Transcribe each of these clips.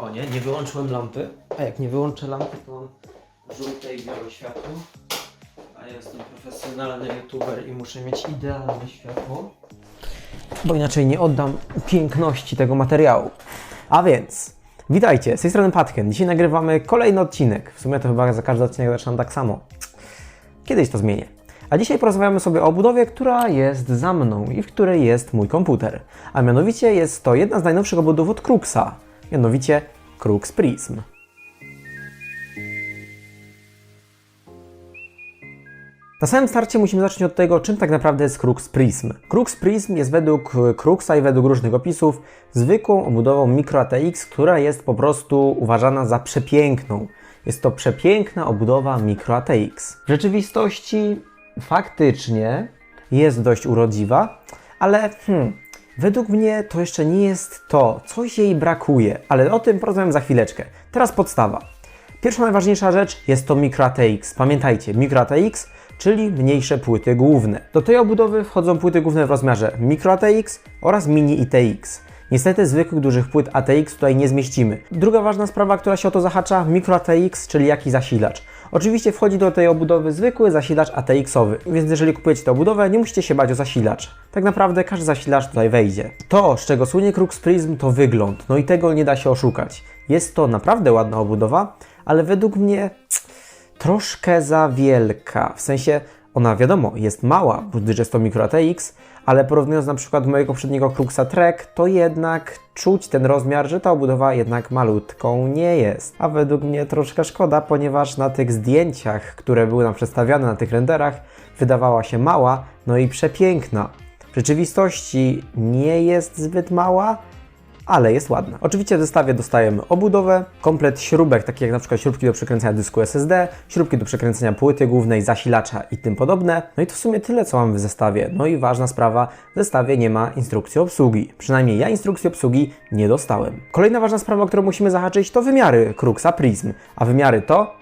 O nie, nie wyłączyłem lampy. A jak nie wyłączę lampy, to mam żółte i białe światło. A ja jestem profesjonalny youtuber i muszę mieć idealne światło. Bo inaczej nie oddam piękności tego materiału. A więc, witajcie, z tej strony Patchen. Dzisiaj nagrywamy kolejny odcinek. W sumie to chyba za każdy odcinek zaczynam tak samo. Kiedyś to zmienię. A dzisiaj porozmawiamy sobie o budowie, która jest za mną i w której jest mój komputer. A mianowicie jest to jedna z najnowszych obudów od Cruxa. Mianowicie Crux Prism. Na samym starcie musimy zacząć od tego, czym tak naprawdę jest Crux Prism. Crux Prism jest według Cruxa i według różnych opisów zwykłą obudową Micro ATX, która jest po prostu uważana za przepiękną. Jest to przepiękna obudowa Micro ATX. W rzeczywistości faktycznie jest dość urodziwa, ale hmm, według mnie to jeszcze nie jest to, coś jej brakuje, ale o tym porozmawiam za chwileczkę. Teraz podstawa. Pierwsza najważniejsza rzecz jest to Micro ATX. Pamiętajcie, Micro ATX, czyli mniejsze płyty główne. Do tej obudowy wchodzą płyty główne w rozmiarze Micro ATX oraz Mini ITX. Niestety zwykłych dużych płyt ATX tutaj nie zmieścimy. Druga ważna sprawa, która się o to zahacza, Micro ATX, czyli jaki zasilacz. Oczywiście wchodzi do tej obudowy zwykły zasilacz ATX-owy, więc jeżeli kupujecie tę obudowę, nie musicie się bać o zasilacz. Tak naprawdę każdy zasilacz tutaj wejdzie. To, z czego słynie Crux Prism, to wygląd, no i tego nie da się oszukać. Jest to naprawdę ładna obudowa, ale według mnie troszkę za wielka. W sensie ona wiadomo, jest mała, gdyż jest to Micro ATX, ale porównując na przykład mojego poprzedniego Cruxa Trek, to jednak czuć ten rozmiar, że ta obudowa jednak malutką nie jest. A według mnie troszkę szkoda, ponieważ na tych zdjęciach, które były nam przedstawiane na tych renderach, wydawała się mała, no i przepiękna. W rzeczywistości nie jest zbyt mała, ale jest ładna. Oczywiście w zestawie dostajemy obudowę, komplet śrubek, takie jak na przykład śrubki do przekręcania dysku SSD, śrubki do przekręcenia płyty głównej, zasilacza i tym podobne. No i to w sumie tyle, co mamy w zestawie. No i ważna sprawa, w zestawie nie ma instrukcji obsługi. Przynajmniej ja instrukcji obsługi nie dostałem. Kolejna ważna sprawa, o którą musimy zahaczyć, to wymiary Cruxa Prism. A wymiary to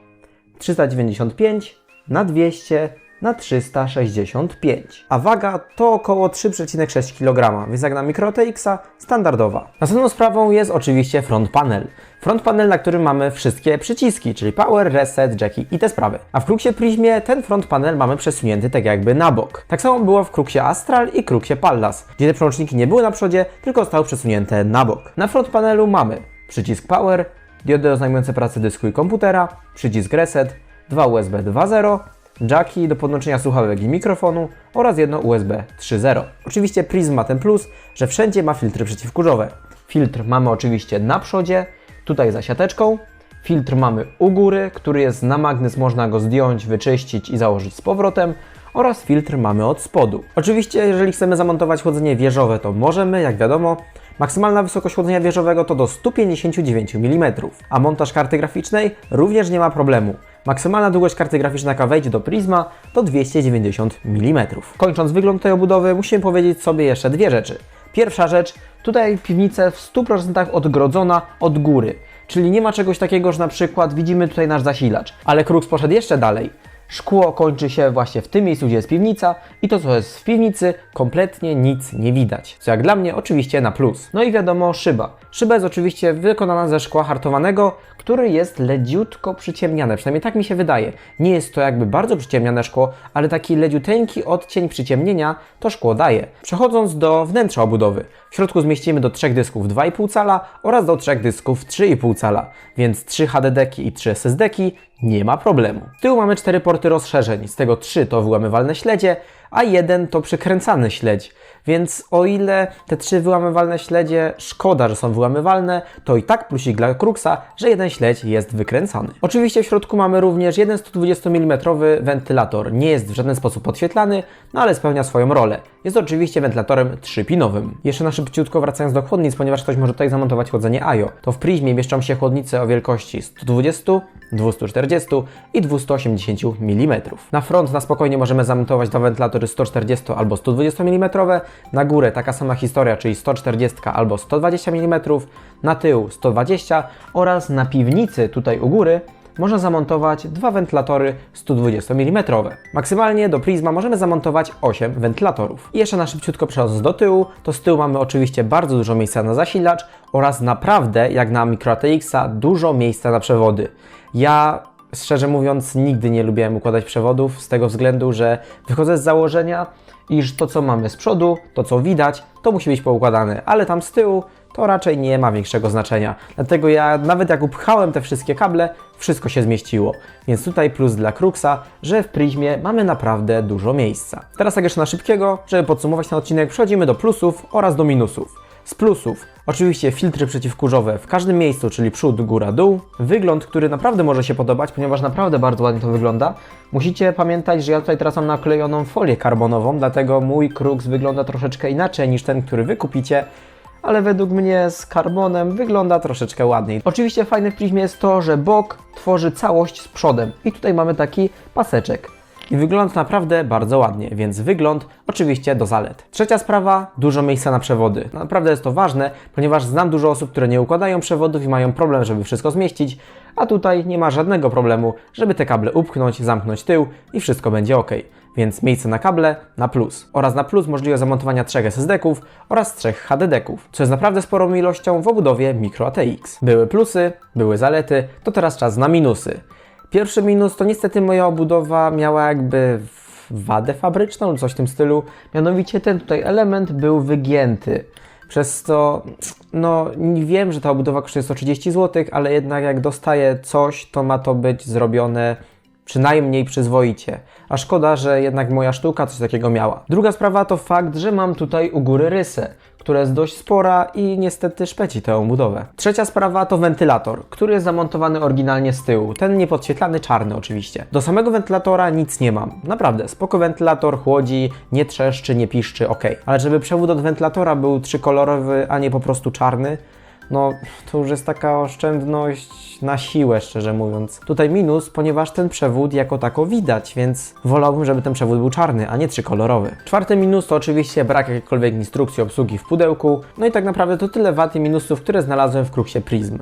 395 na 200 na 365, a waga to około 3,6 kg, więc jak na Micro TX-a standardowa. Następną sprawą jest oczywiście front panel. Front panel, na którym mamy wszystkie przyciski, czyli power, reset, jacki i te sprawy. A w Cruxie Prismie ten front panel mamy przesunięty tak jakby na bok. Tak samo było w Cruxie Astral i Cruxie Pallas, gdzie te przełączniki nie były na przodzie, tylko zostały przesunięte na bok. Na front panelu mamy przycisk power, diody oznajmujące pracę dysku i komputera, przycisk reset, dwa USB 2.0, jacki do podłączenia słuchawek i mikrofonu oraz jedno USB 3.0. Oczywiście Prism ma ten plus, że wszędzie ma filtry przeciwkurzowe. Filtr mamy oczywiście na przodzie, tutaj za siateczką. Filtr mamy u góry, który jest na magnes, można go zdjąć, wyczyścić i założyć z powrotem. Oraz filtr mamy od spodu. Oczywiście, jeżeli chcemy zamontować chłodzenie wieżowe, to możemy, jak wiadomo. Maksymalna wysokość chłodzenia wieżowego to do 159 mm, a montaż karty graficznej również nie ma problemu. Maksymalna długość karty graficznej, jaka wejdzie do Prisma, to 290 mm. Kończąc wygląd tej obudowy, musimy powiedzieć sobie jeszcze dwie rzeczy. Pierwsza rzecz, tutaj piwnica w 100% odgrodzona od góry, czyli nie ma czegoś takiego, że na przykład widzimy tutaj nasz zasilacz, ale Crux poszedł jeszcze dalej. Szkło kończy się właśnie w tym miejscu, gdzie jest piwnica i to, co jest w piwnicy, kompletnie nic nie widać. Co jak dla mnie oczywiście na plus. No i wiadomo, szyba. Szyba jest oczywiście wykonana ze szkła hartowanego, który jest leciutko przyciemniane, przynajmniej tak mi się wydaje. Nie jest to jakby bardzo przyciemniane szkło, ale taki leciuteńki odcień przyciemnienia to szkło daje. Przechodząc do wnętrza obudowy. W środku zmieścimy do trzech dysków 2,5 cala oraz do trzech dysków 3,5 cala, więc 3 HDD-ki i 3 SSD-ki nie ma problemu. Z tyłu mamy cztery porty rozszerzeń, z tego trzy to wyłamywalne śledzie, a jeden to przykręcany śledź. Więc o ile te trzy wyłamywalne śledzie szkoda, że są wyłamywalne, to i tak plusik dla Cruxa, że jeden śledź jest wykręcany. Oczywiście w środku mamy również jeden 120 mm wentylator. Nie jest w żaden sposób podświetlany, no ale spełnia swoją rolę. Jest oczywiście wentylatorem trzypinowym. Jeszcze na szybciutko wracając do chłodnic, ponieważ ktoś może tutaj zamontować chłodzenie AIO. To w Prismie mieszczą się chłodnice o wielkości 120, 240 i 280 mm. Na front na spokojnie możemy zamontować dwa wentylatory 140 albo 120 mm, na górę taka sama historia, czyli 140 albo 120 mm, na tył 120 oraz na piwnicy tutaj u góry można zamontować dwa wentylatory 120 mm. Maksymalnie do Prisma możemy zamontować 8 wentylatorów. I jeszcze na szybciutko przechodząc do tyłu, to z tyłu mamy oczywiście bardzo dużo miejsca na zasilacz oraz naprawdę, jak na Micro ATX-a, dużo miejsca na przewody. Ja szczerze mówiąc, nigdy nie lubiłem układać przewodów z tego względu, że wychodzę z założenia, iż to, co mamy z przodu, to, co widać, to musi być poukładane, ale tam z tyłu to raczej nie ma większego znaczenia. Dlatego ja nawet jak upchałem te wszystkie kable, wszystko się zmieściło. Więc tutaj plus dla Cruxa, że w Prismie mamy naprawdę dużo miejsca. Teraz tak jeszcze na szybkiego, żeby podsumować ten odcinek, przechodzimy do plusów oraz do minusów. Z plusów oczywiście filtry przeciwkurzowe w każdym miejscu, czyli przód, góra, dół. Wygląd, który naprawdę może się podobać, ponieważ naprawdę bardzo ładnie to wygląda. Musicie pamiętać, że ja tutaj teraz mam naklejoną folię karbonową, dlatego mój Crux wygląda troszeczkę inaczej niż ten, który wy kupicie. Ale według mnie z karbonem wygląda troszeczkę ładniej. Oczywiście fajne w Prismie jest to, że bok tworzy całość z przodem. I tutaj mamy taki paseczek i wygląda naprawdę bardzo ładnie, więc wygląd oczywiście do zalet. Trzecia sprawa, dużo miejsca na przewody. Naprawdę jest to ważne, ponieważ znam dużo osób, które nie układają przewodów i mają problem, żeby wszystko zmieścić, a tutaj nie ma żadnego problemu, żeby te kable upchnąć, zamknąć tył i wszystko będzie ok. Więc miejsce na kable na plus. Oraz na plus możliwość zamontowania trzech SSD-ków oraz trzech HDD-ków, co jest naprawdę sporą ilością w obudowie Micro ATX. Były plusy, były zalety, to teraz czas na minusy. Pierwszy minus to niestety moja obudowa miała jakby wadę fabryczną coś w tym stylu. Mianowicie ten tutaj element był wygięty. Przez to, no wiem, że ta obudowa kosztuje 130 zł, ale jednak jak dostaję coś, to ma to być zrobione przynajmniej przyzwoicie. A szkoda, że jednak moja sztuka coś takiego miała. Druga sprawa to fakt, że mam tutaj u góry rysę, która jest dość spora i niestety szpeci tę budowę. Trzecia sprawa to wentylator, który jest zamontowany oryginalnie z tyłu. Ten niepodświetlany, czarny oczywiście. Do samego wentylatora nic nie mam. Naprawdę, spoko wentylator, chłodzi, nie trzeszczy, nie piszczy, ok. Ale żeby przewód od wentylatora był trzykolorowy, a nie po prostu czarny, no to już jest taka oszczędność na siłę, szczerze mówiąc. Tutaj minus, ponieważ ten przewód jako tako widać, więc wolałbym, żeby ten przewód był czarny, a nie trzykolorowy. Czwarty minus to oczywiście brak jakiejkolwiek instrukcji obsługi w pudełku. No i tak naprawdę to tyle wad i minusów, które znalazłem w Cruxie Prism.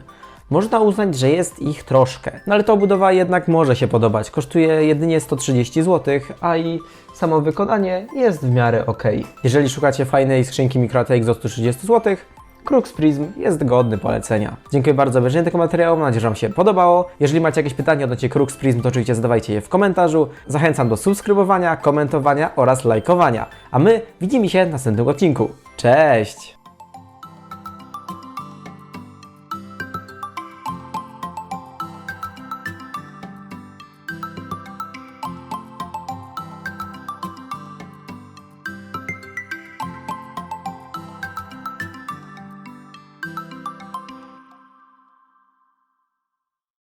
Można uznać, że jest ich troszkę, no ale ta obudowa jednak może się podobać. Kosztuje jedynie 130 zł, a i samo wykonanie jest w miarę ok. Jeżeli szukacie fajnej skrzynki MicroATX za 130 zł, Crux Prism jest godny polecenia. Dziękuję bardzo za obejrzenie tego materiału, mam nadzieję, że Wam się podobało. Jeżeli macie jakieś pytania odnośnie Crux Prism, to oczywiście zadawajcie je w komentarzu. Zachęcam do subskrybowania, komentowania oraz lajkowania. A my widzimy się w następnym odcinku. Cześć!